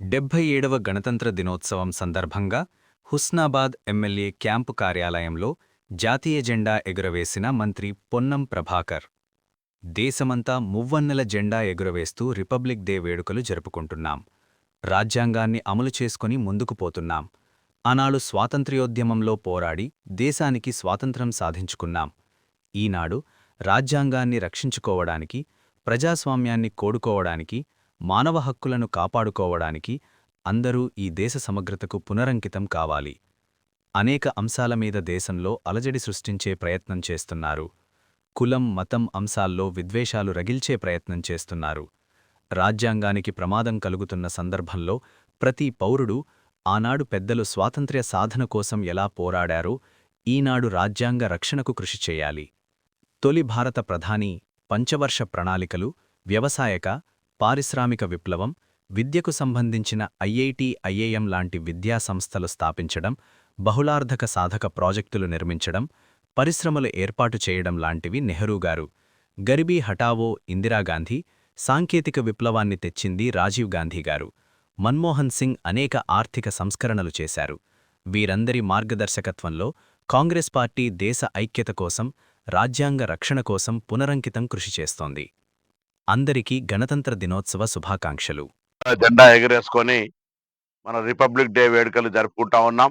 డెబ్బై ఏడవ గణతంత్ర దినోత్సవం సందర్భంగా హుస్నాబాద్ ఎమ్మెల్యే క్యాంపు కార్యాలయంలో జాతీయ జెండా ఎగురవేసిన మంత్రి పొన్నం ప్రభాకర్. దేశమంతా మువ్వన్నెల జెండా ఎగురవేస్తూ రిపబ్లిక్ డే వేడుకలు జరుపుకుంటున్నాం. రాజ్యాంగాన్ని అమలు చేసుకుని ముందుకు పోతున్నాం. ఆనాడు స్వాతంత్ర్యోద్యమంలో పోరాడి దేశానికి స్వాతంత్రం సాధించుకున్నాం. ఈనాడు రాజ్యాంగాన్ని రక్షించుకోవడానికి ప్రజాస్వామ్యాన్ని కోడుకోవడానికి మానవ హక్కులను కాపాడుకోవడానికి అందరూ ఈ దేశ సమగ్రతకు పునరంకితం కావాలి. అనేక అంశాల మీద దేశంలో అలజడి సృష్టించే ప్రయత్నం చేస్తున్నారు. కులం మతం అంశాల్లో విద్వేషాలు రగిల్చే ప్రయత్నం చేస్తున్నారు. రాజ్యాంగానికి ప్రమాదం కలుగుతున్న సందర్భంలో ప్రతి పౌరుడు ఆనాడు పెద్దలు స్వాతంత్ర్య సాధన కోసం ఎలా పోరాడారో ఈనాడు రాజ్యాంగ రక్షణకు కృషి చేయాలి. తొలి భారత ప్రధాని పంచవర్ష ప్రణాళికలు వ్యవసాయక పారిశ్రామిక విప్లవం విద్యకు సంబంధించిన ఐఐటి ఐఏఎం లాంటి విద్యా సంస్థలు స్థాపించడం బహుళార్ధక సాధక ప్రాజెక్టులు నిర్మించడం పరిశ్రమలు ఏర్పాటు చేయడం లాంటివి నెహ్రూగారు గరిబీ హఠావో ఇందిరాగాంధీ సాంకేతిక విప్లవాన్ని తెచ్చింది రాజీవ్ గాంధీగారు మన్మోహన్ సింగ్ అనేక ఆర్థిక సంస్కరణలు చేశారు. వీరందరి మార్గదర్శకత్వంలో కాంగ్రెస్ పార్టీ దేశ ఐక్యత కోసం రాజ్యాంగ రక్షణ కోసం పునరంకితం కృషి చేస్తోంది. అందరికీ గణతంత్ర దినోత్సవ శుభాకాంక్షలు. జెండా ఎగరేసుకొని మన రిపబ్లిక్ డే వేడుకలు జరుపుకుంటా ఉన్నాం.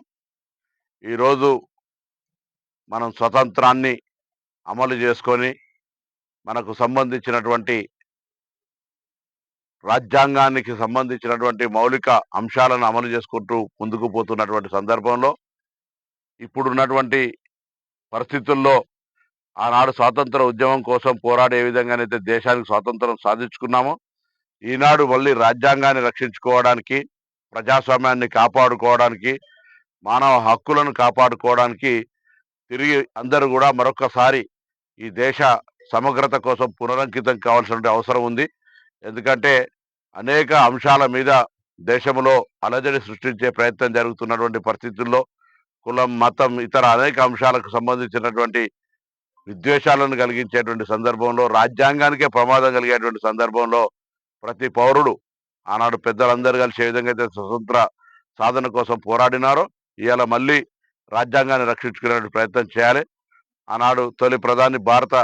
ఈరోజు మనం స్వతంత్రాన్ని అమలు చేసుకొని మనకు సంబంధించినటువంటి రాజ్యాంగానికి సంబంధించినటువంటి మౌలిక అంశాలను అమలు చేసుకుంటూ ముందుకు పోతున్నటువంటి సందర్భంలో ఇప్పుడున్నటువంటి పరిస్థితుల్లో ఆనాడు స్వాతంత్ర ఉద్యమం కోసం పోరాడే విధంగానైతే దేశానికి స్వాతంత్రం సాధించుకున్నామో. ఈనాడు మళ్ళీ రాజ్యాంగాన్ని రక్షించుకోవడానికి ప్రజాస్వామ్యాన్ని కాపాడుకోవడానికి మానవ హక్కులను కాపాడుకోవడానికి తిరిగి అందరూ కూడా మరొకసారి ఈ దేశ సమగ్రత కోసం పునరంకితం కావాల్సిన అవసరం ఉంది. ఎందుకంటే అనేక అంశాల మీద దేశంలో అలజడి సృష్టించే ప్రయత్నం జరుగుతున్నటువంటి పరిస్థితుల్లో కులం మతం ఇతర అనేక అంశాలకు సంబంధించినటువంటి విద్వేషాలను కలిగించేటువంటి సందర్భంలో రాజ్యాంగానికే ప్రమాదం కలిగేటువంటి సందర్భంలో ప్రతి పౌరుడు ఆనాడు పెద్దలందరూ కలిసి ఏ విధంగా అయితే స్వతంత్ర సాధన కోసం పోరాడినారో ఇవాళ మళ్ళీ రాజ్యాంగాన్ని రక్షించుకునే ప్రయత్నం చేయాలి. ఆనాడు తొలి ప్రధాని భారత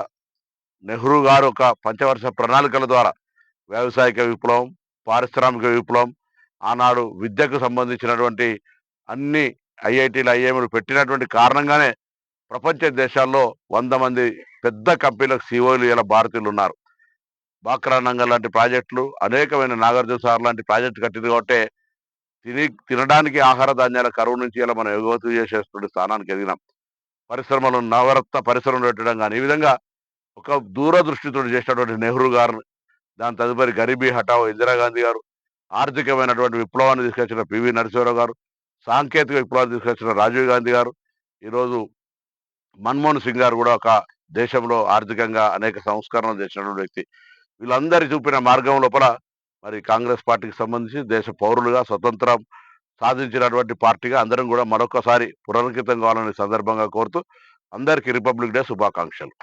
నెహ్రూ గారు ఒక పంచవర్ష ప్రణాళికల ద్వారా వ్యవసాయక విప్లవం పారిశ్రామిక విప్లవం ఆనాడు విద్యకు సంబంధించినటువంటి అన్ని ఐఐటీలు ఐఐఎంలు పెట్టినటువంటి కారణంగానే ప్రపంచ దేశాల్లో వంద మంది పెద్ద కంపెనీలకు సీఓలు ఇలా భారతీయులు ఉన్నారు. బాక్రా నంగల్ లాంటి ప్రాజెక్టులు అనేకమైన నాగార్జున సార్ లాంటి ప్రాజెక్టు కట్టింది కాబట్టి తిని తినడానికి ఆహార ధాన్యాల కరువు నుంచి ఇలా మనం ఎగుమతి చేసేటువంటి స్థానానికి ఎదిగినాం. పరిశ్రమలు నవరత్న పరిశ్రమలు పెట్టడం కానీ ఈ విధంగా ఒక దూరదృష్టితో చేసినటువంటి నెహ్రూ గారు దాని తదుపరి గరీబీ హఠావో ఇందిరాగాంధీ గారు ఆర్థికమైనటువంటి విప్లవాన్ని తీసుకొచ్చిన పివి నరసింహరావు గారు సాంకేతిక విప్లవాన్ని తీసుకొచ్చిన రాజీవ్ గాంధీ గారు ఈరోజు మన్మోహన్ సింగ్ గారు కూడా ఒక దేశంలో ఆర్థికంగా అనేక సంస్కరణలు చేసినటువంటి వ్యక్తి. వీళ్ళందరి చూపిన మార్గం లోపల మరి కాంగ్రెస్ పార్టీకి సంబంధించి దేశ పౌరులుగా స్వతంత్రం సాధించినటువంటి పార్టీగా అందరం కూడా మరొకసారి పునరంకితం కావాలనే సందర్భంగా కోరుతూ అందరికీ రిపబ్లిక్ డే శుభాకాంక్షలు.